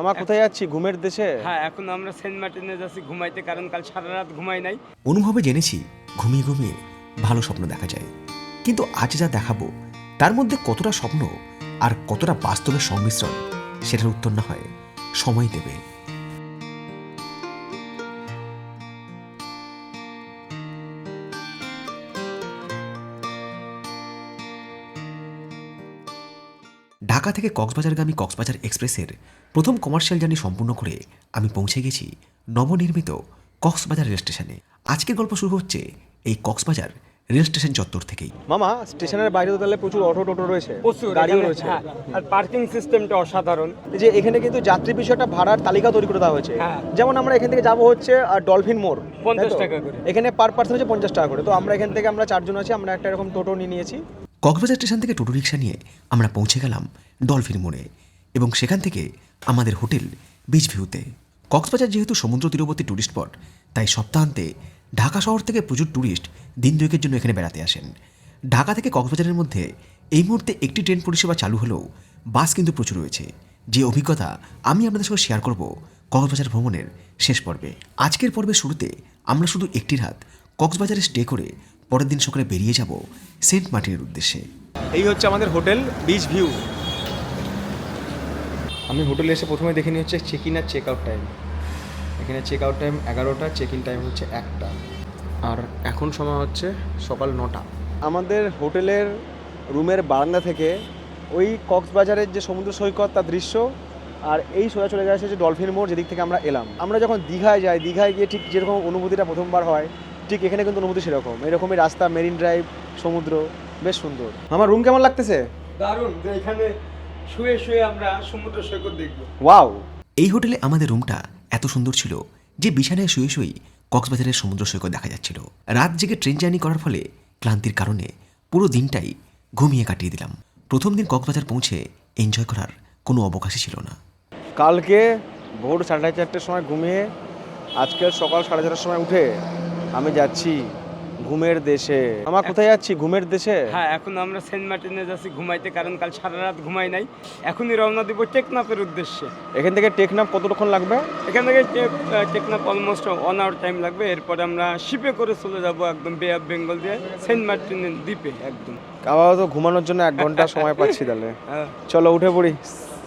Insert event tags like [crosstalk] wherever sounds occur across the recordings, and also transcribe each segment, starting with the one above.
আমার কোথায় যাচ্ছি? ঘুমের দেশে? হ্যাঁ এখন আমরা সেন্ট মার্টিনে যাচ্ছি ঘুমাইতে কারণ কাল সারা রাত ঘুমাই নাই। অনুভবে জেনেছি ঘুমিয়ে ঘুমিয়ে ভালো স্বপ্ন দেখা যায়। কিন্তু আজ যা দেখাবো তার মধ্যে কতটা স্বপ্ন আর কতটা বাস্তবের সংমিশ্রণ সেটার উত্তর না হয় সময় দেবে। ঢাকা থেকে কক্সবাজারগামী কক্সবাজার এক্সপ্রেসের প্রথম কমার্শিয়াল জার্নি সম্পূর্ণ করে আমি পৌঁছে গেছি নবনির্মিত কক্সবাজার রেল স্টেশনে। আজকের গল্প শুরু হচ্ছে এই কক্সবাজার রেল স্টেশন চত্বর থেকেই। মামা স্টেশনের বাইরে তো তাহলে প্রচুর অটো টোটো রয়েছে প্রচুর গাড়িও রয়েছে। হ্যাঁ, আর পার্কিং সিস্টেমটা অসাধারণ। এই যে এখানে কিন্তু যাত্রী বিষয়টা ভাড়ার তালিকা তৈরি করে দেওয়া হয়েছে। হ্যাঁ। যেমন আমরা এখান থেকে যাব হচ্ছে আর ডলফিন মোড় 50 তাই তো? টাকা করে। এখানে পার পার্সন হচ্ছে পঞ্চাশ টাকা করে। তো আমরা এখান থেকে আমরা চারজন আছি আমরা একটা এরকম টোটো নিয়ে নিয়েছি। কক্সবাজার স্টেশন থেকে টোটো রিক্সা নিয়ে আমরা পৌঁছে গেলাম ডলফিন মোড়ে এবং সেখান থেকে আমাদের হোটেল বিচ ভিউতে কক্সবাজার যেহেতু সমুদ্র তীরবর্তী ট্যুরিস্ট স্পট তাই সপ্তাহান্তে ঢাকা শহর থেকে প্রচুর ট্যুরিস্ট দিন দুয়েকের জন্য এখানে বেড়াতে আসেন। ঢাকা থেকে কক্সবাজারের মধ্যে এই মুহূর্তে একটি ট্রেন পরিষেবা চালু হলেও বাস কিন্তু প্রচুর রয়েছে। যে অভিজ্ঞতা আমি আপনাদের সঙ্গে শেয়ার করব কক্সবাজার ভ্রমণের শেষ পর্বে। আজকের পর্বের শুরুতে আমরা শুধু একটি রাত কক্সবাজারে স্টে করে পরের দিন সকালে বেরিয়ে যাব সেন্ট মার্টিনের উদ্দেশ্যে। এই হচ্ছে আমাদের হোটেল বিচ ভিউ আমি হোটেলে এসে প্রথমে দেখে নিই হচ্ছে চেক ইন আর চেক আউট টাইম এখানে চেক আউট টাইম এগারোটা চেক ইন টাইম হচ্ছে একটা। আর এখন সময় হচ্ছে সকাল নটা। আমাদের হোটেলের রুমের বারান্দা থেকে ওই কক্সবাজারের যে সমুদ্র সৈকত তার দৃশ্য আর এই সোজা চলে গেছে যে ডলফিন মোড় যেদিক থেকে আমরা এলাম। আমরা যখন দীঘায় যাই দীঘায় গিয়ে ঠিক যেরকম অনুভূতিটা প্রথমবার হয় ঠিক এখানে কিন্তু অনুভূতি সেরকম। এরকমই রাস্তা মেরিন ড্রাইভ সমুদ্র বেশ সুন্দর। আমার রুম কেমন লাগতেছে? দারুণ যে এখানে শুয়ে শুয়ে আমরা সমুদ্র সৈকত দেখব। ওয়াও এই হোটেলে আমাদের রুমটা এত সুন্দর ছিল যে বিছানায় শুয়ে শুয়েই কক্সবাজারের সমুদ্র সৈকত দেখা যাচ্ছিল। রাত জেগে ট্রেন জার্নি করার ফলে ক্লান্তির কারণে পুরো দিনটাই ঘুমিয়ে কাটিয়ে দিলাম। প্রথম দিন কক্সবাজার পৌঁছে এনজয় করার কোনো অবকাশই ছিল না। কালকে ভোর সাড়ে চারটের সময় ঘুমিয়ে আজকের সকাল সাড়ে চারটার সময় উঠে আমি যাচ্ছি ঘুমের দেশে। আমার কোথায় যাচ্ছি? ঘুমের দেশে? হ্যাঁ এখন আমরা সেন্ট মার্টিনে যাচ্ছি ঘুমাইতে কারণ কাল সারা রাত ঘুমাই নাই। এখনই রওনা দিব টেকনাফের উদ্দেশ্যে। এখান থেকে টেকনাফ কতক্ষণ লাগবে? এখান থেকে Teknaf almost one hour time লাগবে। এরপরে আমরা শিপে করে চলে যাব একদম বে অফ বেঙ্গল দিয়ে সেন্ট মার্টিনের দ্বীপে একদম। আপাতত ঘুমানোর জন্য এক ঘণ্টা সময় পাচ্ছি তাহলে। [laughs] হ্যাঁ। চলো উঠে পড়ি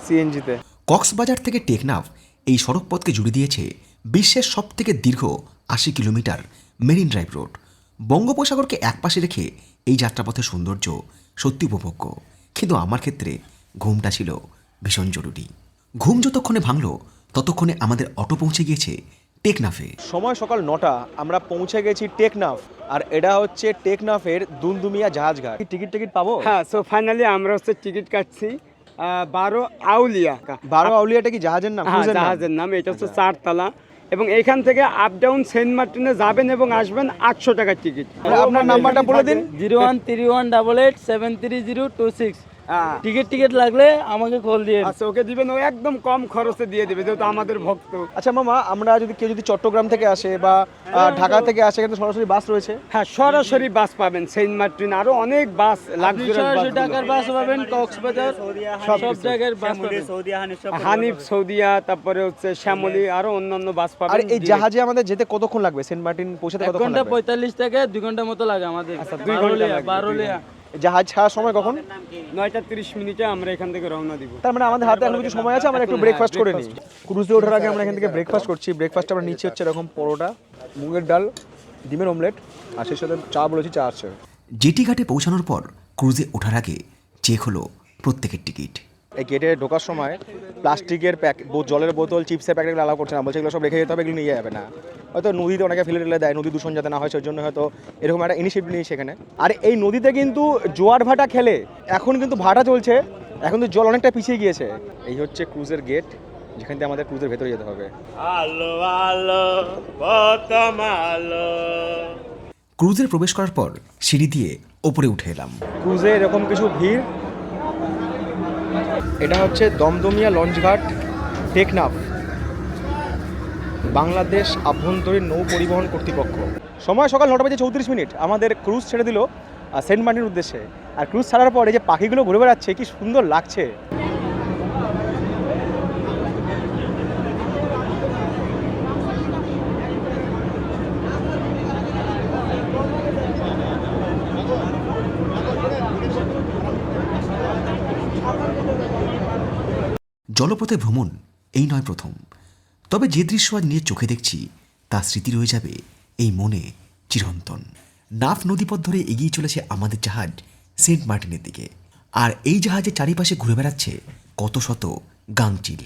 সিএনজিতে কক্সবাজার থেকে টেকনাফ এই সড়ক পথকে জুড়ে দিয়েছে বিশ্বের সব থেকে দীর্ঘ আশি কিলোমিটার। Marine drive road. বঙ্গোপসাগরকে একপাশে রেখে এই যাত্রাপথের সৌন্দর্য সত্যি উপভোগ্য। কিন্তু আমার ক্ষেত্রে ঘুমটা ছিল ভীষণ জরুরি। ঘুম যতক্ষণে ভাঙল ততক্ষণে আমাদের অটো পৌঁছে গিয়েছে টেকনাফে। সময় সকাল নটা আমরা পৌঁছে গেছি টেকনাফ আর এটা হচ্ছে টেকনাফের দুমদুমিয়া জাহাজঘাট। টিকিট টিকিট পাবো? হ্যাঁ সো ফাইনালি আমরা হচ্ছে টিকিট কাটছি বারো আউলিয়া। বারো আউলিয়াটা কি জাহাজের নাম? হ্যাঁ? জাহাজের নাম এটা হচ্ছে চারতলা। এবং এখান থেকে আপ ডাউন সেন্ট মার্টিনে যাবেন এবং আসবেন আটশো টাকার টিকিট আপনার নাম্বারটা বলে দিন zero one three one double eight seven three zero two six. Ticket ticket লাগলে আমাকে কল দিয়ে আচ্ছা ওকে দিবেন ও একদম কম খরচে দিয়ে দিবে যেহেতু আমাদের ভক্ত। আচ্ছা মামা আমরা যদি কেউ যদি চট্টগ্রাম থেকে আসে বা ঢাকা থেকে আসে কিন্তু সরাসরি বাস রয়েছে। হ্যাঁ সরাসরি বাস পাবেন সেন্ট মার্টিন আরও অনেক বাস সরাসরি টাকার বাস পাবেন কক্সবাজার সব জায়গার বাস পাবেন। হানিফ সৌদিয়া তারপরে হচ্ছে শ্যামলী আরও অন্যান্য বাস পাবেন আর এই জাহাজে আমাদের যেতে কতক্ষণ লাগবে? সেন্ট মার্টিন পৌঁছাতে কতক্ষণ ঘণ্টা লাগবে? পঁয়তাল্লিশ থেকে দুই ঘণ্টা মতো লাগে আমাদের। আচ্ছা, দুই জাহাজ ছাড়ার সময় কখন? নয়টা তিরিশ মিনিটে আমরা এখান থেকে রওনা দিব। তার মানে আমাদের হাতে এখন কিছু সময় আছে আমরা একটু ব্রেকফাস্ট করে নিই। ক্রুজে ওঠার আগে আমরা এখান থেকে ব্রেকফাস্ট করছি। ব্রেকফাস্ট আমরা নিচে হচ্ছে এরকম পরোটা মুগের ডাল ডিমের অমলেট আর সেই সাথে চা বলেছি চা আছে। জেটি ঘাটে পৌঁছানোর পর ক্রুজে ওঠার আগে চেক হলো প্রত্যেকের টিকিট এই গেটে ঢোকার সময় প্লাস্টিকের প্যাক জলের বোতল চিপসের প্যাকেটগুলো অ্যালাউ করছে না। বলছে এগুলো সব রেখে যেতে হবে এগুলো নিয়ে যাবে না। হয়তো নদীতে অনেকে ফেলে টেলে দেয় নদী দূষণ যাতে না হয় সেই জন্য হয়তো এরকম একটা ইনিশিয়েটিভ নিয়ে সেখানে আর এই নদীতে কিন্তু জোয়ার ভাটা খেলে এখন কিন্তু ভাটা চলছে এখন তো জল অনেকটা পিছিয়ে গিয়েছে। এই হচ্ছে ক্রুজের গেট যেখান থেকে আমাদের ক্রুজের ভেতরে যেতে হবে। আলো আলো আলো। ক্রুজের প্রবেশ করার পর সিঁড়ি দিয়ে ওপরে উঠে এলাম। ক্রুজে এরকম কিছু ভিড় এটা হচ্ছে দমদমিয়া লঞ্চঘাট টেকনাফ, বাংলাদেশ আভ্যন্তরীণ নৌ পরিবহন কর্তৃপক্ষ। সময় সকাল নটা বাজে চৌত্রিশ মিনিট। আমাদের ক্রুজ ছেড়ে দিল সেন্ট মার্টিনের উদ্দেশ্যে। আর ক্রুজ ছাড়ার পরে যে পাখিগুলো ঘুরে বেড়াচ্ছে, কি সুন্দর লাগছে। জলপথে ভ্রমণ, এই নয় প্রথম। তবে যে দৃশ্য আজ নিয়ে চোখে দেখছি, তা স্মৃতি রয়ে যাবে এই মনে চিরন্তন। নাফ নদীপথ ধরে এগিয়ে চলেছে আমাদের জাহাজ সেন্ট মার্টিনের দিকে। আর এই জাহাজের চারিপাশে ঘুরে বেড়াচ্ছে কত শত গাংচিল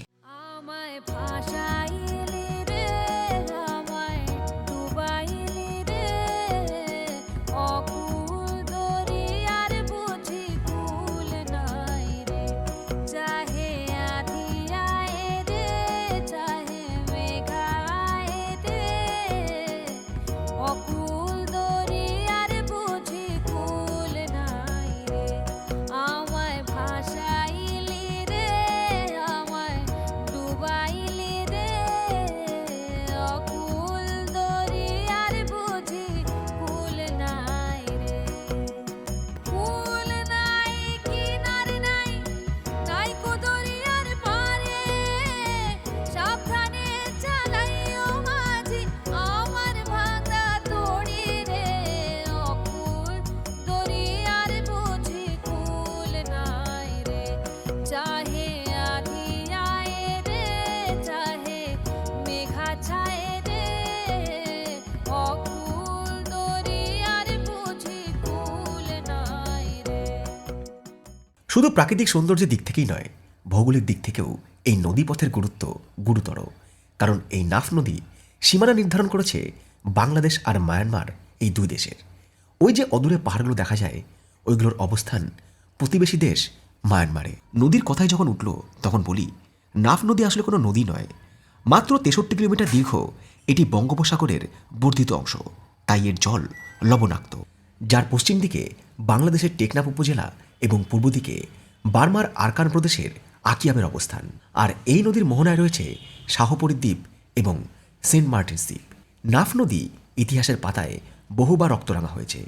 শুধু প্রাকৃতিক সৌন্দর্যের দিক থেকেই নয়, ভৌগোলিক দিক থেকেও এই নদীপথের গুরুত্ব গুরুতর। কারণ এই নাফ নদী সীমানা নির্ধারণ করেছে বাংলাদেশ আর মায়ানমার, এই দুই দেশের। ওই যে অদূরে পাহাড়গুলো দেখা যায়, ওইগুলোর অবস্থান প্রতিবেশী দেশ মায়ানমারে। নদীর কথাই যখন উঠল, তখন বলি, নাফ নদী আসলে কোনো নদী নয়, মাত্র তেষট্টি কিলোমিটার দীর্ঘ, এটি বঙ্গোপসাগরের বর্ধিত অংশ, তাই এর জল লবণাক্ত। যার পশ্চিম দিকে বাংলাদেশের টেকনাফ উপজেলা এবং পূর্ব দিকে বার্মার আরকান প্রদেশের আকিয়ামের অবস্থান। আর এই নদীর মোহনায় রয়েছে শাহপরী দ্বীপ এবং সেন্ট মার্টিনস দ্বীপ। নাফ নদী ইতিহাসের পাতায় বহুবার রক্তরাঙা হয়েছে।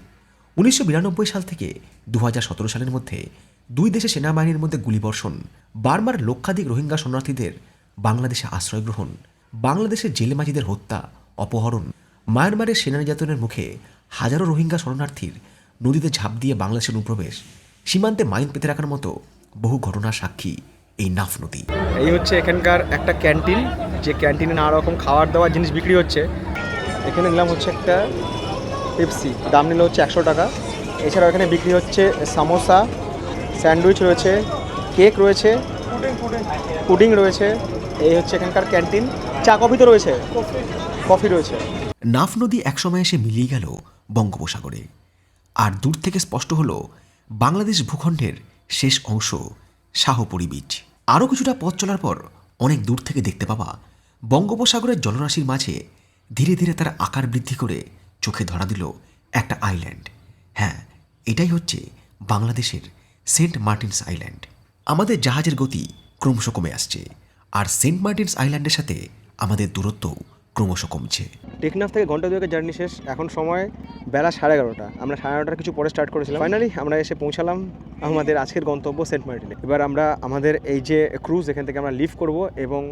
উনিশশো বিরানব্বই সাল থেকে দু হাজার সতেরো সালের মধ্যে দুই দেশের সেনাবাহিনীর মধ্যে গুলিবর্ষণ, বার্মার লক্ষাধিক রোহিঙ্গা শরণার্থীদের বাংলাদেশে আশ্রয় গ্রহণ, বাংলাদেশের জেলেমাজিদের হত্যা, অপহরণ, মায়ানমারের সেনা নির্যাতনের মুখে হাজারো রোহিঙ্গা শরণার্থীর নদীতে ঝাঁপ দিয়ে বাংলাদেশের অনুপ্রবেশ সীমান্তে মাইন পেতে রাখার মতো বহু ঘটনার সাক্ষী এই নাফ নদী। এই হচ্ছে এখানকার একটা ক্যান্টিন যে ক্যান্টিনে নানা রকম খাবার দাবার জিনিস বিক্রি হচ্ছে। এখানে নিলাম হচ্ছে একটা পেপসি দাম নিল হচ্ছে একশো টাকা। এছাড়াও এখানে বিক্রি হচ্ছে সামোসা স্যান্ডউইচ রয়েছে কেক রয়েছে পুডিং রয়েছে। এই হচ্ছে এখানকার ক্যান্টিন। চা কফি তো রয়েছে কফি রয়েছে। নাফ নদী একসময় এসে মিলিয়ে গেল বঙ্গোপসাগরে। আর দূর থেকে স্পষ্ট হলো বাংলাদেশ ভূখণ্ডের শেষ অংশ শাহপুরী বিচ আরও কিছুটা পথ চলার পর অনেক দূর থেকে দেখতে পাওয়া বঙ্গোপসাগরের জলরাশির মাঝে ধীরে ধীরে তার আকার বৃদ্ধি করে চোখে ধরা দিল একটা আইল্যান্ড। হ্যাঁ এটাই হচ্ছে বাংলাদেশের সেন্ট মার্টিনস আইল্যান্ড। আমাদের জাহাজের গতি ক্রমশ কমে আসছে। আর সেন্ট মার্টিনস আইল্যান্ডের সাথে আমাদের দূরত্বও ক্রমশ কমছে। টেকনাফ থেকে ঘণ্টা দুয়েকের জার্নি শেষ। এখন সময় বেলা সাড়ে এগারোটা। আমরা সাড়ে এগারোটার কিছু পরে স্টার্ট করেছিলাম। ফাইনালি আমরা এসে পৌঁছালাম আমাদের আজকের গন্তব্য সেন্ট মার্টিনে এবার আমরা আমাদের এই যে ক্রুজ এখান থেকে আমরা লিভ করব এবং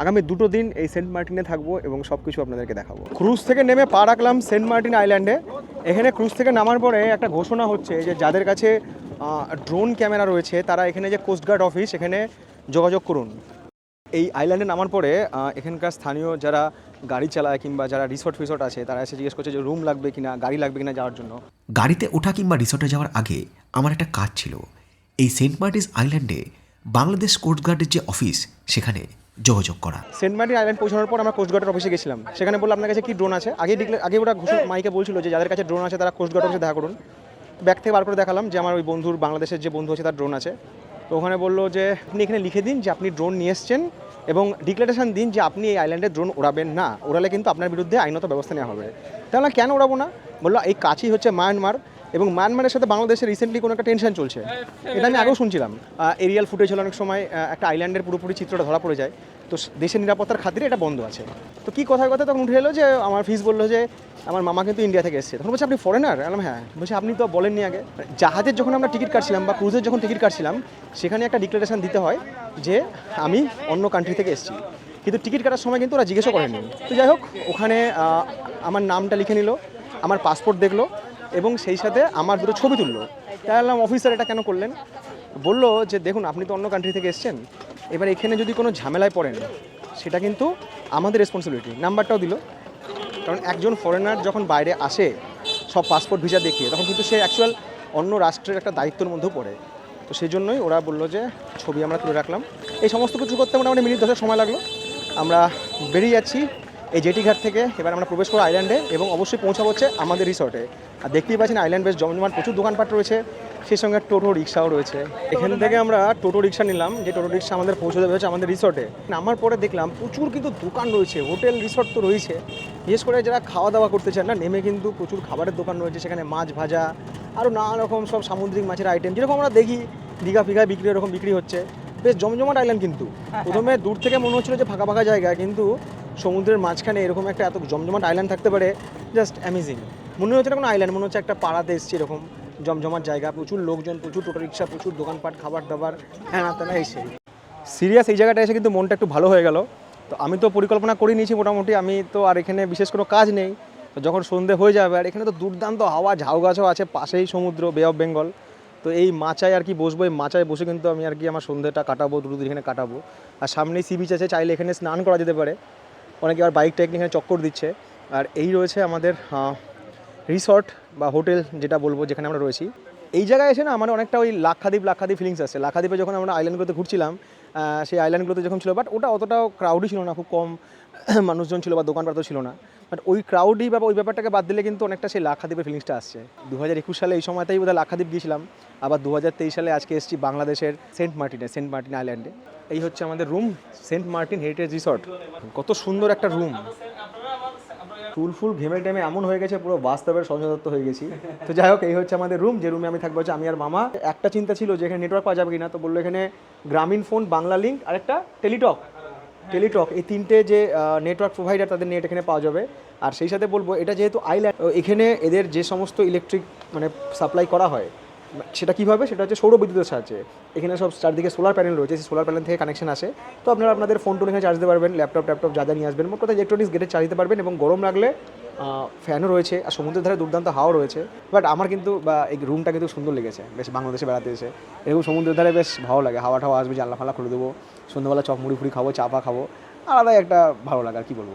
আগামী দুটো দিন এই সেন্ট মার্টিনে থাকব এবং সব কিছু আপনাদেরকে দেখাবো। ক্রুজ থেকে নেমে পা রাখলাম সেন্ট মার্টিন আইল্যান্ডে এখানে ক্রুজ থেকে নামার পরে একটা ঘোষণা হচ্ছে যে যাদের কাছে ড্রোন ক্যামেরা রয়েছে, তারা এখানে যে কোস্টগার্ড অফিস এখানে যোগাযোগ করুন। এই আইল্যান্ডে নামার পরে এখানকার স্থানীয় যারা গাড়ি চালায় কিংবা যারা রিসর্ট ফিসর্ট আছে তারা এসে জিজ্ঞেস করছে যে রুম লাগবে কিনা গাড়ি লাগবে কিনা যাওয়ার জন্য। গাড়িতে ওঠা কিংবা রিসর্টে যাওয়ার আগে আমার একটা কাজ ছিল। এই সেন্ট মার্টিস আইল্যান্ডে বাংলাদেশ কোস্টগার্ডের যে অফিস সেখানে যোগাযোগ করা। সেন্ট মার্টিন আইল্যান্ড পৌঁছানোর পর আমরা কোস্টগার্ডের অফিসে গেছিলাম। সেখানে বললাম আপনার কাছে কি ড্রোন আছে? আগে ডিক্লে আগে ওরা ঘোষণা মাইকে বলছিল যে যাদের কাছে ড্রোন আছে তারা কোস্টগার্ড অফিসে দেখা করুন। ব্যাগ থেকে বার করে দেখালাম যে আমার ওই বন্ধুর বাংলাদেশের যে বন্ধু আছে তার ড্রোন আছে। তো ওখানে বলল যে আপনি এখানে লিখে দিন যে আপনি ড্রোন নিয়ে এসছেন। এবং ডিক্লারেশন দিন যে আপনি এই আইল্যান্ডে ড্রোন ওড়াবেন না ওড়ালে কিন্তু আপনার বিরুদ্ধে আইনত ব্যবস্থা নেওয়া হবে। তাহলে কেন ওড়াবো না? বলল, এই কাছেই হচ্ছে মায়ানমার এবং মায়ানমারের সাথে বাংলাদেশের রিসেন্টলি কোনো একটা টেনশন চলছে। এটা আমি আগেও শুনছিলাম। এরিয়াল ফুটেজ হলে অনেক সময় একটা আইল্যান্ডের পুরোপুরি চিত্রটা ধরা পড়ে যায়। তো দেশের নিরাপত্তার খাতিরে এটা বন্ধ আছে। তো কী কথার কথা তখন উঠে এলো যে আমার ফিস বলল যে আমার মামা কিন্তু ইন্ডিয়া থেকে এসেছে। তখন বলছে আপনি ফরেনার বললাম হ্যাঁ। বলছে আপনি তো বলেননি আগে। জাহাজের যখন আমরা টিকিট কাটছিলাম বা ক্রুজের যখন টিকিট কাটছিলাম সেখানে একটা ডিক্লারেশন দিতে হয় যে আমি অন্য কান্ট্রি থেকে এসেছি। কিন্তু টিকিট কাটার সময় কিন্তু ওরা জিজ্ঞেসও করেনি। তো যাই হোক ওখানে আমার নামটা লিখে নিল আমার পাসপোর্ট দেখল এবং সেই সাথে আমার দুটো ছবি তুললো। তাই বললাম অফিসার এটা কেন করলেন? বলল যে, দেখুন, আপনি তো অন্য কান্ট্রি থেকে এসেছেন। এবার এখানে যদি কোনো ঝামেলায় পড়েন, সেটা কিন্তু আমাদের রেসপন্সিবিলিটি নাম্বারটাও দিল। কারণ একজন ফরেনার যখন বাইরে আসে, সব পাসপোর্ট ভিসা দেখিয়ে, তখন কিন্তু সে অ্যাকচুয়াল অন্য রাষ্ট্রের একটা দায়িত্বের মধ্যেও পড়ে। তো সেই জন্যই ওরা বলল যে, ছবি আমরা তুলে রাখলাম। এই সমস্ত কিছু করতে মোটামুটি মিনিট দশেক সময় লাগল। আমরা বেরিয়ে যাচ্ছি। এই জেটি ঘাট থেকে এবার আমরা প্রবেশ করব আইল্যান্ডে এবং অবশ্যই পৌঁছাবো হচ্ছে আমাদের রিসর্টে আর দেখতেই পাচ্ছেন আইল্যান্ড বেশ জমজমাট প্রচুর দোকানপাট রয়েছে সেই সঙ্গে টোটো রিক্সাও রয়েছে। এখান থেকে আমরা টোটো রিক্সা নিলাম যে টোটো রিক্সা আমাদের পৌঁছে দেবে হচ্ছে আমাদের রিসর্টে নামার পরে দেখলাম প্রচুর কিন্তু দোকান রয়েছে হোটেল রিসর্ট তো রয়েছে। বিশেষ করে যারা খাওয়া দাওয়া করতে চান না নেমে কিন্তু প্রচুর খাবারের দোকান রয়েছে সেখানে মাছ ভাজা আরও নানা রকম সব সামুদ্রিক মাছের আইটেম যেরকম আমরা দেখি দীঘা ফিঘা বিক্রি এরকম বিক্রি হচ্ছে। বেশ জমজমাট আইল্যান্ড কিন্তু। প্রথমে দূর থেকে মনে হচ্ছিল যে ফাঁকা ফাঁকা জায়গা কিন্তু সমুদ্রের মাঝখানে এরকম একটা এত জমজমাট আইল্যান্ড থাকতে পারে জাস্ট অ্যামেজিং মনে হচ্ছে না কোনো আইল্যান্ড মনে হচ্ছে একটা পাড়াতে এসছে এরকম জমজমাট জায়গা, প্রচুর লোকজন, প্রচুর টোটো রিক্সা, প্রচুর দোকানপাট, খাবার দাবার হ্যাঁ তেনা এই সেই। সিরিয়াস এই জায়গাটা এসে কিন্তু মনটা একটু ভালো হয়ে গেল। তো আমি তো পরিকল্পনা করে নিয়েছি মোটামুটি, আমি তো আর এখানে বিশেষ কোনো কাজ নেই। তো যখন সন্ধে হয়ে যাবে, আর এখানে তো দুর্দান্ত হাওয়া, ঝাউ গাছও আছে পাশেই সমুদ্র বে অফ বেঙ্গল তো এই মাচায় আর কি বসবো, এই মাচায় বসে কিন্তু আমি আর কি আমার সন্ধ্যেটা কাটাবো, দুটো এখানে কাটাবো। আর সামনেই সি বিচ আছে, চাইলে এখানে স্নান করা যেতে পারে। অনেকে আবার বাইক টাইক এখানে চক্কর দিচ্ছে। আর এই রয়েছে আমাদের রিসর্ট বা হোটেল যেটা বলব যেখানে আমরা রয়েছি। এই জায়গায় এসে না আমার অনেকটা ওই লাক্ষাদ্বীপ লাক্ষাদ্বীপ ফিলিংস আছে লাক্ষাদ্বীপে যখন আমরা আইল্যান্ডগুলোতে ঘুরছিলাম সেই আইল্যান্ডগুলোতে যখন ছিল বাট ওটা অতটাও ক্রাউডই ছিল না, খুব কম [clears throat] মানুষজন ছিল বা দোকানপাতও ছিল না। বাট ওই ক্রাউডই বা ওই ব্যাপারটাকে বাদ দিলে কিন্তু অনেকটা সেই লাক্ষাদ্বীপের ফিলিংসটা আসছে। দু হাজার একুশ সালে এই সময়তেই বোধহয় লাক্ষাদ্বীপ গিয়েছিলাম। আবার দু হাজার তেইশ সালে আজকে এসেছি বাংলাদেশের সেন্ট মার্টিনে, সেন্ট মার্টিন আইল্যান্ডে এই হচ্ছে আমাদের room Saint Martin heritage resort. কত সুন্দর একটা রুম ফুল ফুল ঘেমে টেমে এমন হয়ে গেছে, পুরো বাস্তবের সংযদত্ত হয়ে গেছি। তো যাই হোক, এই হচ্ছে আমাদের রুম যে রুমে আমি থাকব হচ্ছে আমি আর মামা। একটা চিন্তা ছিল যে এখানে নেটওয়ার্ক পাওয়া যাবে কিনা, তো বলল এখানে গ্রামীণ ফোন বাংলা লিঙ্ক আর একটা টেলিটক টেলিটক এই তিনটে যে নেটওয়ার্ক প্রোভাইডার তাদের নেট এখানে পাওয়া যাবে। আর সেই সাথে বলব, এটা যেহেতু আইল্যান্ড এখানে এদের যে সমস্ত ইলেকট্রিক মানে সাপ্লাই করা হয় সেটা কীভাবে? সেটা হচ্ছে সৌর বিদ্যুতের সাহায্যে। এখানে সব চারদিকে সোলার প্যানেল রয়েছে, সেই সোলার প্যানেল থেকে কানেকশন আসে। তো আপনারা আপনাদের ফোন টোন এখানে চার্জ দিতে পারবেন ল্যাপটপ ট্যাপটপ যা যা নিয়ে আসবেন। মোট কথা ইলেকট্রনিক্স গেটে চার্জ দিতে পারবেন এবং গরম লাগলে ফ্যানও রয়েছে আর সমুদ্রের ধারে দুর্দান্ত হাওয়া রয়েছে। বাট আমার কিন্তু, বা এই রুমটা কিন্তু সুন্দর লেগেছে, বেশ বাংলাদেশে বেড়াতে এসে। এরকম সমুদ্রের ধারে বেশ ভালো লাগে, হাওয়া টাওয়া আসবে, জানলা ফালা খুলে দেবো, সন্ধ্যাবেলা চপ মুড়ি ফুড়ি খাব, চা পা খাব, আলাদাই একটা ভালো লাগে, আর কি বলব।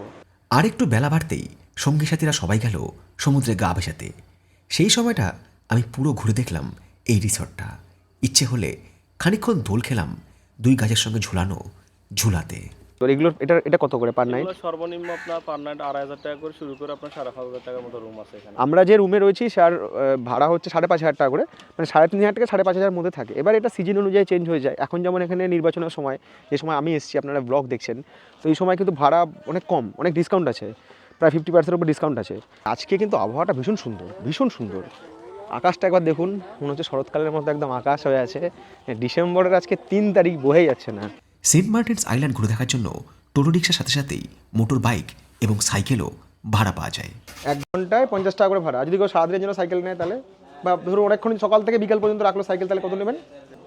আর একটু বেলা বাড়তেই সঙ্গী সাথীরা সবাই গেল সমুদ্রে গা ভেসাতে সেই সময়টা আমি পুরো ঘুরে দেখলাম এই রিসর্টটা। ইচ্ছে হলে খানিকক্ষণ দোল খেলাম দুই গাছের সঙ্গে ঝুলানো ঝুলাতে। তো এগুলো এটা এটা কত করে পার নাইট সর্বনিম্ন আপনার পার নাইট আড়াই হাজার টাকা করে শুরু করে আপনার সাড়ে পাঁচ হাজার টাকার মতো রুম আছে এখানে। আমরা যে রুমে রয়েছি স্যার ভাড়া হচ্ছে সাড়ে পাঁচ হাজার টাকা করে। মানে সাড়ে তিন হাজার থেকে সাড়ে পাঁচ হাজার মধ্যে থাকে। এবার এটা সিজন অনুযায়ী চেঞ্জ হয়ে যায়। এখন যেমন এখানে নির্বাচনের সময় যে সময় আমি এসেছি আপনারা ব্লগ দেখছেন তো এই সময় কিন্তু ভাড়া অনেক কম অনেক ডিসকাউন্ট আছে। প্রায় ফিফটি পার্সেন্টের উপর ডিসকাউন্ট আছে। আজকে কিন্তু আবহাওয়াটা ভীষণ সুন্দর ভীষণ সুন্দর। আকাশটা একবার দেখুন মনে হচ্ছে শরৎকালের মতো একদম আকাশ হয়ে আছে। ডিসেম্বরের আজকে তিন তারিখ বহেই যাচ্ছে না। সেন্ট মার্টিনস আইল্যান্ড ঘুরে দেখার জন্য টোটো রিক্সার সাথে সাথেই মোটর বাইক এবং সাইকেলও ভাড়া পাওয়া যায়। এক ঘন্টায় পঞ্চাশ টাকা করে ভাড়া। যদি কেউ সারাদিনের জন্য সাইকেল নেয় তাহলে বা ধরুন অনেকক্ষণ সকাল থেকে বিকাল পর্যন্ত রাখল সাইকেল তাহলে কত নেবেন?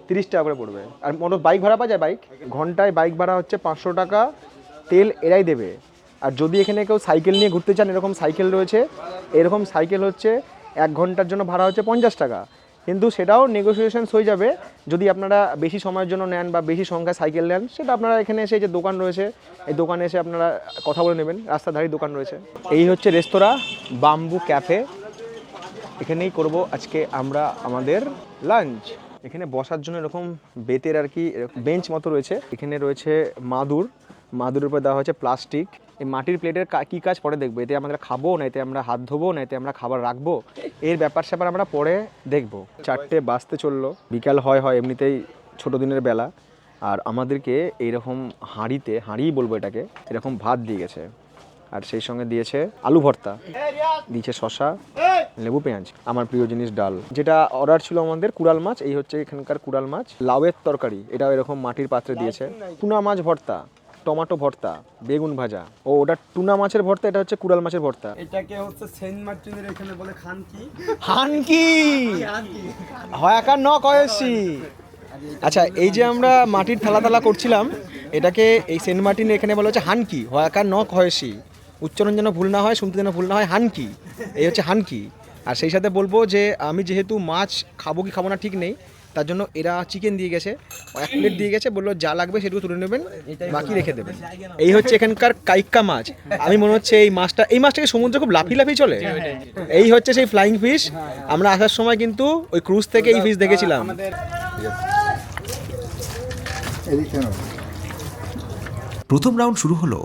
তিরিশ টাকা করে পড়বে। আর মোটর বাইক ভাড়া পাওয়া যায় বাইক ঘন্টায় বাইক ভাড়া হচ্ছে পাঁচশো টাকা তেল এরাই দেবে। আর যদি এখানে কেউ সাইকেল নিয়ে ঘুরতে চান এরকম সাইকেল রয়েছে। এরকম সাইকেল হচ্ছে এক ঘণ্টার জন্য ভাড়া হচ্ছে পঞ্চাশ টাকা। কিন্তু সেটাও নেগোসিয়েশনস হয়ে যাবে। যদি আপনারা বেশি সময়ের জন্য নেন বা বেশি সংখ্যায় সাইকেল নেন, সেটা আপনারা এখানে এসে যে দোকান রয়েছে, এই দোকানে এসে আপনারা কথা বলে নেবেন। রাস্তার ধারেই দোকান রয়েছে। এই হচ্ছে রেস্তোরাঁ, বাম্বু ক্যাফে। এখানেই করব আজকে আমরা আমাদের লাঞ্চ। এখানে বসার জন্য এরকম বেতের আর কি বেঞ্চ মতো রয়েছে। এখানে রয়েছে মাদুর। মাদুরের উপর দেওয়া হয়েছে প্লাস্টিক। এই মাটির প্লেটের কী কাজ পরে দেখব? এতে আমরা খাব না এতে আমরা হাত ধোবো না এতে আমরা খাবার রাখব? এর ব্যাপার স্যাপার আমরা পরে দেখব। চারটে বাজতে চলল বিকাল হয় হয় এমনিতেই ছোটো দিনের বেলা। আর আমাদেরকে এইরকম হাঁড়িতে হাঁড়িই বলব এটাকে এরকম ভাত দিয়ে গেছে। আর সেই সঙ্গে দিয়েছে আলু ভর্তা দিয়েছে শশা লেবু পেঁয়াজ আমার প্রিয় জিনিস ডাল। যেটা অর্ডার ছিল আমাদের কুড়াল মাছ এই হচ্ছে এখানকার কুড়াল মাছ। লাউয়ের তরকারি এটাও এরকম মাটির পাত্রে দিয়েছে। পুনা মাছ ভর্তা টমেটো ভর্তা বেগুন ভাজা। ও ওটা টুনা মাছের ভর্তা এটা হচ্ছে কুড়াল মাছের ভর্তা। এটাকে হচ্ছে সেন্ট মার্টিনের এখানে বলে খান কি হানকি হয়াকার ন কয়েছি আচ্ছা এই যে আমরা মাটির থালা থালা করছিলাম এটাকে এই সেন্ট মার্টিন এখানে বলা হচ্ছে হানকি। হয়াকার ন কয়েছি উচ্চারণ যেন ভুল না হয় শুনতে যেন ভুল না হয় হানকি। এই হচ্ছে হানকি। আর সেই সাথে বলব যে আমি যেহেতু মাছ খাব কি খাব না ঠিক নেই তার জন্য এরা চিকেন দিয়ে গেছে। এক প্লেট দিয়ে গেছে বলল যা লাগবে সেটুকু তুলে নেবেন বাকি রেখে দেবেন। এই হচ্ছে এখানকার কাইক্কা মাছ। আমি মনে হচ্ছে এই মাছটা এই মাছটাকে সমুদ্রে খুব লাফি লাফি চলে এই হচ্ছে সেই ফ্লাইং ফিশ আমরা আসার সময় কিন্তু ওই ক্রুজ থেকে এই ফিশ দেখেছিলাম। প্রথম রাউন্ড শুরু হলো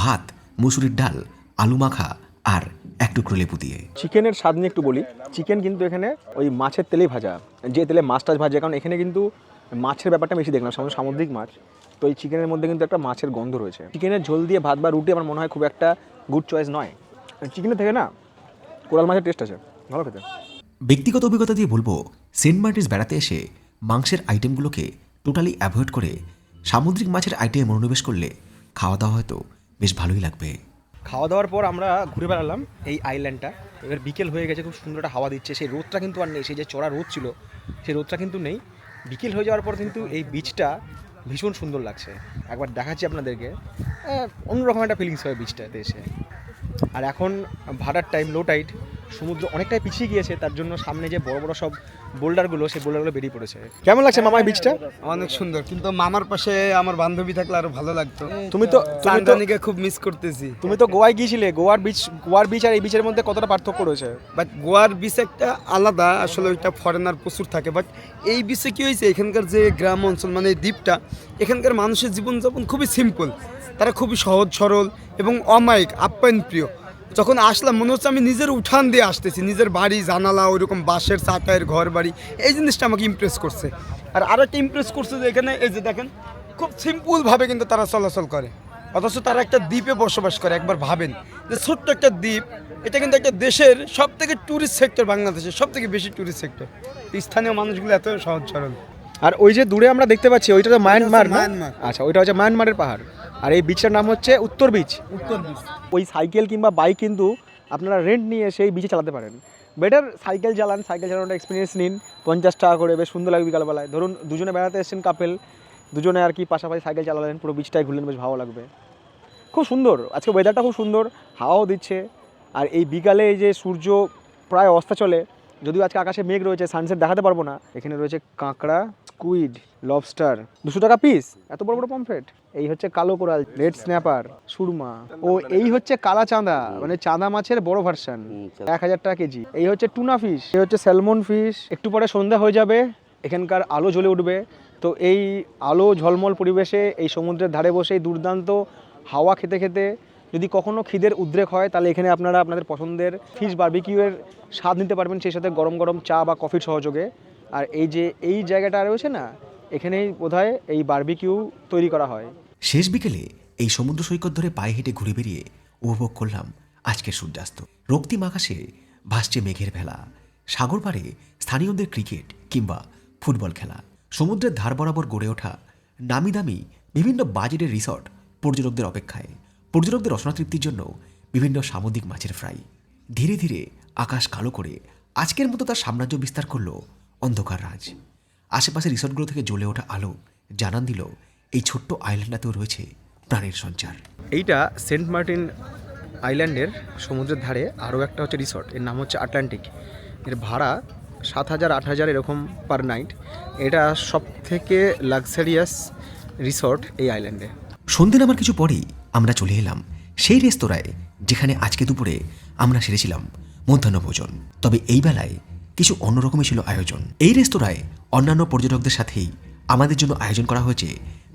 ভাত মুসুরির ডাল আলু মাখা আর এক টুকরো লেবু দিয়ে। চিকেনের স্বাদ নিয়ে একটু বলি। চিকেন কিন্তু এখানে ওই মাছের তেলেই ভাজা। যে তেলে মাছ টাছ ভাজে কারণ এখানে কিন্তু মাছের ব্যাপারটা বেশি দেখলাম সামনে সামুদ্রিক মাছ। তো এই চিকেনের মধ্যে কিন্তু একটা মাছের গন্ধ রয়েছে। চিকেনের ঝোল দিয়ে ভাত বা রুটি আমার মনে হয় খুব একটা গুড চয়েস নয়। চিকেনের থেকে না কোরাল মাছের টেস্ট আছে। ভালো খেতে। ব্যক্তিগত অভিজ্ঞতা দিয়ে বলব সেন্ট মার্টিস বেড়াতে এসে মাংসের আইটেমগুলোকে টোটালি অ্যাভয়েড করে সামুদ্রিক মাছের আইটেমে মনোনিবেশ করলে খাওয়া দাওয়া হয়তো বেশ ভালোই লাগবে। খাওয়া দাওয়ার পর আমরা ঘুরে বেড়ালাম এই আইল্যান্ডটা এবার বিকেল হয়ে গেছে, খুব সুন্দর একটা হাওয়া দিচ্ছে। সেই রোদটা কিন্তু আর নেই, সেই যে চড়া রোদ ছিল, সেই রোদটা কিন্তু নেই। বিকেল হয়ে যাওয়ার পর কিন্তু এই বিচটা ভীষণ সুন্দর লাগছে। একবার দেখাচ্ছি আপনাদেরকে। অন্যরকম একটা ফিলিংস হয় বিচটাতে এসে। আর এখন ভাড়ার টাইম লো টাইড সমুদ্র অনেকটাই পিছিয়ে গিয়েছে তার জন্য সামনে যে বড় বড় সব বোল্ডারগুলো সেই বোল্ডারগুলো বেরিয়ে পড়েছে। কেমন লাগছে মামাই বিচটা অনেক সুন্দর কিন্তু মামার পাশে আমার বান্ধবী থাকলে আরও ভালো লাগতো। তুমি তো তুমি চান্দানিকে খুব মিস করতেছি। তুমি তো গোয়ায় গিয়েছিলে গোয়ার বিচ গোয়ার বিচ আর এই বিচের মধ্যে কতটা পার্থক্য রয়েছে? বাট গোয়ার বিচ একটা আলাদা আসলে ওইটা ফরেনার প্রচুর থাকে বাট এই বিচে কি হয়েছে এখানকার যে গ্রাম অঞ্চল মানে দ্বীপটা এখানকার মানুষের জীবনযাপন খুবই সিম্পল তারা খুবই সহজ সরল এবং অমায়িক আপ্যায়ন প্রিয় যখন আসলাম, মনে হচ্ছে আমি নিজের উঠান দিয়ে আসতেছি, নিজের বাড়ি, জানালা, ওইরকম বাঁশের চাটায়ের ঘর বাড়ি এই জিনিসটা আমাকে ইমপ্রেস করছে। আর আরও একটা ইমপ্রেস করছে যে এখানে, এই যে দেখেন, খুব সিম্পলভাবে কিন্তু তারা চলাচল করে। অথচ তারা একটা দ্বীপে বসবাস করে, একবার ভাবেন। যে ছোট্ট একটা দ্বীপ, এটা কিন্তু একটা দেশের সব থেকে ট্যুরিস্ট সেক্টর বাংলাদেশের সব থেকে বেশি ট্যুরিস্ট সেক্টর স্থানীয় মানুষগুলো এত সহজ সরল। আর ওই যে দূরে আমরা দেখতে পাচ্ছি ওইটা তো মায়ানমার। আচ্ছা ওইটা হচ্ছে মায়ানমারের পাহাড়। আর এই বিচটার নাম হচ্ছে উত্তর বিচ উত্তর বিচ ওই সাইকেল কিংবা বাইক কিন্তু আপনারা রেন্ট নিয়ে সেই বিচে চালাতে পারেন। বেটার সাইকেল চালান সাইকেল চালানোর এক্সপিরিয়েন্স নিন। পঞ্চাশ টাকা করে বেশ সুন্দর লাগবে বিকালবেলায়। ধরুন দুজনে বেড়াতে এসেছেন কাপেল দুজনে আর কি পাশাপাশি সাইকেল চালালেন পুরো বিচটায় ঘুরলেন বেশ ভালো লাগবে। খুব সুন্দর। আজকে ওয়েদারটা খুব সুন্দর হাওয়াও দিচ্ছে। আর এই বিকালে এই যে সূর্য প্রায় অস্ত চলে যদিও আজকে আকাশে মেঘ রয়েছে সানসেট দেখাতে পারব না। এখানে রয়েছে কাঁকড়া স্কুইড লবস্টার দুশো টাকা পিস এত বড় বড় পমফ্রেট এই হচ্ছে কালো কোরাল রেড স্ন্যাপার সুরমা। ও এই হচ্ছে কালা চাঁদা মানে চাঁদা মাছের বড় ভার্সন এক হাজার টাকা কেজি। এই হচ্ছে টুনা ফিশ এই হচ্ছে স্যালমন ফিশ একটু পরে সন্ধ্যা হয়ে যাবে এখানকার আলো জ্বলে উঠবে। তো এই আলো ঝলমল পরিবেশে এই সমুদ্রের ধারে বসে এই দুর্দান্ত হাওয়া খেতে খেতে যদি কখনো খিদের উদ্রেক হয় তাহলে এখানে আপনারা আপনাদের পছন্দের ফিশ বার্বিকিউয়ের স্বাদ নিতে পারবেন সেই সাথে গরম গরম চা বা কফির সহযোগে। আর এই যে, এই জায়গাটা রয়েছে না, এখানেই বোধহয় এই বার্বিকিউ তৈরি করা হয়। শেষ বিকেলে এই সমুদ্র সৈকত ধরে পায়ে হেঁটে ঘুরে বেরিয়ে উপভোগ করলাম আজকের সূর্যাস্ত। রক্তিম আকাশে ভাসছে মেঘের ভেলা। সাগর পাড়ে স্থানীয়দের ক্রিকেট কিংবা ফুটবল খেলা। সমুদ্রের ধার বরাবর গড়ে ওঠা নামি দামি বিভিন্ন বাজেটের রিসর্ট পর্যটকদের অপেক্ষায়। পর্যটকদের রসনা তৃপ্তির জন্য বিভিন্ন সামুদ্রিক মাছের ফ্রাই। ধীরে ধীরে আকাশ কালো করে আজকের মতো তার সাম্রাজ্য বিস্তার করল অন্ধকার রাজ। আশেপাশের রিসর্টগুলো থেকে জ্বলে ওঠা আলো জানান দিল এই ছোট্ট আইল্যান্ডটাতেও রয়েছে প্রাণের সঞ্চার। এইটা সেন্ট মার্টিন আইল্যান্ডের সমুদ্রের ধারে আরও একটা হচ্ছে রিসর্ট এর নাম হচ্ছে আটলান্টিক। এর ভাড়া সাত হাজার আট হাজার এরকম পার নাইট। এটা সব থেকে লাক্সারিয়াস রিসর্ট এই আইল্যান্ডে। সন্ধে নামার কিছু পরেই আমরা চলে এলাম সেই রেস্তোরাঁয় যেখানে আজকে দুপুরে আমরা সেরেছিলাম মধ্যাহ্ন ভোজন। তবে এই বেলায় কিছু অন্যরকমই ছিল আয়োজন। এই রেস্তোরাঁয় অন্যান্য পর্যটকদের সাথেই আমাদের জন্য আয়োজন করা হয়েছে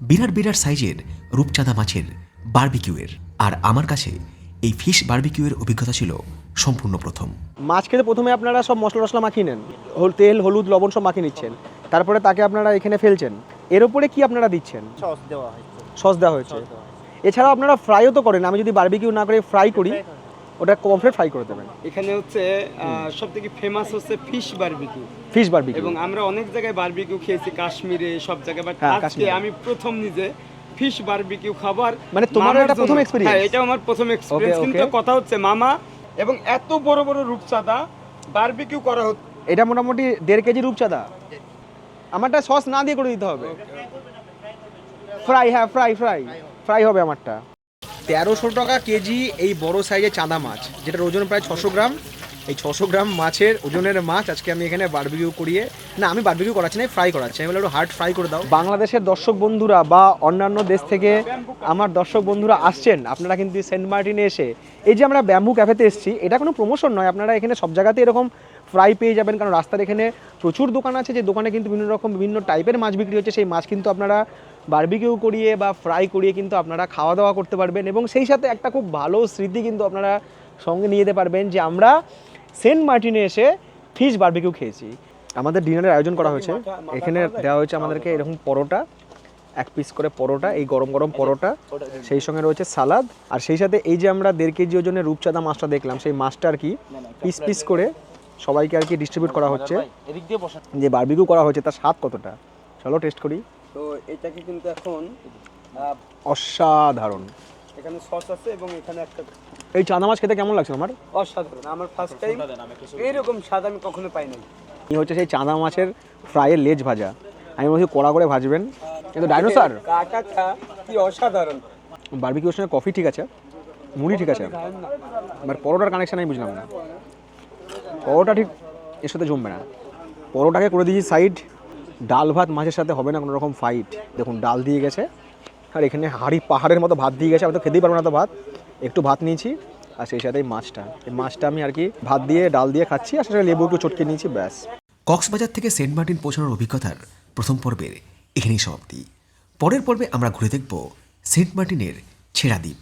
বিরাট বিরাট সাইজের রূপচাঁদা মাছের বারবিকিউয়ের। আর আমার কাছে এই ফিশ বারবিকিউয়ের অভিজ্ঞতা ছিল সম্পূর্ণ প্রথম। মাছ খেতে প্রথমে আপনারা সব মশলা টশলা মাখিয়ে নেন। তেল হলুদ লবণ সব মাখিয়ে নিচ্ছেন। তারপরে তাকে আপনারা এখানে ফেলছেন। এর উপরে কি আপনারা দিচ্ছেন? সস দেওয়া হয়েছে। সস দেওয়া হয়েছে। এছাড়াও আপনারা ফ্রাইও তো করেন। আমি যদি বারবিকিউ না করে ফ্রাই করি ওটা কমপ্লিট ফ্রাই করে দেবেন। এখানে হচ্ছে সব থেকে ফেমাস হচ্ছে ফিশ বারবিকিউ ফিশ বারবিকিউ এবং আমরা অনেক জায়গায় বারবিকিউ খেয়েছি কাশ্মীরে সব জায়গায় বাট হ্যাঁ, আজকে আমি প্রথম নিজে ফিশ বারবিকিউ খাবার মানে মামার এটা প্রথম experience? হ্যাঁ এটা আমার প্রথম এক্সপিরিয়েন্স কিন্তু কথা হচ্ছে মামা এবং এত বড় বড় রূপচাঁদা বারবিকিউ করা হচ্ছে। এটা মোটামুটি দেড় কেজি রূপচাঁদা। আমারটা সস না দিয়ে করে দিতে হবে। ফ্রাই হ্যাঁ ফ্রাই ফ্রাই ফ্রাই হবে আমারটা। তেরোশো টাকা কেজি এই বড় সাইজের চাঁদা মাছ, যেটার ওজন প্রায় ছশো গ্রাম। এই ছশো গ্রাম মাছের ওজনের মাছ আজকে আমি এখানে বারবিকিউ করিয়ে, না, আমি বারবিকিউ করাচ্ছি না ফ্রাই করাচ্ছি। আমি একটু হার্ড ফ্রাই করে দাও। বাংলাদেশের দর্শক বন্ধুরা বা অন্যান্য দেশ থেকে আমার দর্শক বন্ধুরা আসছেন, আপনারা কিন্তু সেন্ট মার্টিনে এসে, এই যে আমরা ব্যাম্বু ক্যাফেতে এসেছি, এটা কোনো প্রমোশন নয়, আপনারা এখানে সব জায়গাতে এরকম ফ্রাই পেয়ে যাবেন, কারণ রাস্তার এখানে প্রচুর দোকান আছে, যে দোকানে কিন্তু বিভিন্ন রকম বিভিন্ন টাইপের মাছ বিক্রি হচ্ছে, সেই মাছ কিন্তু আপনারা বারবিকিউ করিয়ে বা ফ্রাই করিয়ে কিন্তু আপনারা খাওয়া দাওয়া করতে পারবেন এবং সেই সাথে একটা খুব ভালো স্মৃতি কিন্তু আপনারা সঙ্গে নিয়ে যেতে পারবেন যে আমরা সেন্ট মার্টিনে এসে ফিশ বারবিকিউ খেয়েছি। আমাদের ডিনারের আয়োজন করা হয়েছে। এখানে দেওয়া হয়েছে আমাদেরকে এরকম পরোটা এক পিস করে পরোটা এই গরম গরম পরোটা সেই সঙ্গে রয়েছে সালাদ আর সেই সাথে এই যে আমরা দেড় কেজি ওজনের রূপচাঁদা মাছটা দেখলাম সেই মাছটা আর কি পিস পিস করে সবাইকে আর কি ডিস্ট্রিবিউট করা হচ্ছে। যে বারবিকিউ করা হয়েছে তার স্বাদ কতটা? চলো টেস্ট করি। তো এটাকে কিন্তু এখন অসাধারণ। এখানে সস আছে এবং এখানে একটা এই চাঁদা মাছ খেতে কেমন লাগছে আমার অসাধারণ। আমার ফার্স্ট টাইম এইরকম স্বাদ আমি কখনো পাই নাই। এই হচ্ছে সেই চাঁদা মাছের ফ্রাইয়ের লেজ ভাজা। আমি বলছি কড়া করে ভাজবেন। কিন্তু ডাইনোসার কাটাটা কি অসাধারণ। বারবিকিউর সঙ্গে কফি ঠিক আছে মুড়ি ঠিক আছে। এবার পরোটার কানেকশন আমি বুঝলাম না। পরোটা ঠিক এর সাথে জমবে না। পরোটাকে করে দিয়েছি সাইড ডাল ভাত মাছের সাথে হবে না কোনো রকম ফাইট দেখুন, ডাল দিয়ে গেছে, আর এখানে হাড়ি পাহাড়ের মতো ভাত দিয়ে গেছে। আমি তো খেতেই পারব না তো ভাত। একটু ভাত নিয়েছি, আর সেই সাথে মাছটা। এই মাছটা আমি আর কি ভাত দিয়ে, ডাল দিয়ে খাচ্ছি, আর সেটা লেবু একটু চটকে নিয়েছি, ব্যাস। কক্সবাজার থেকে সেন্ট মার্টিন পৌঁছানোর অভিজ্ঞতার প্রথম পর্বের এখানেই সমাপ্তি। পরের পর্বে আমরা ঘুরে দেখব সেন্ট মার্টিনের ছেড়া দ্বীপ।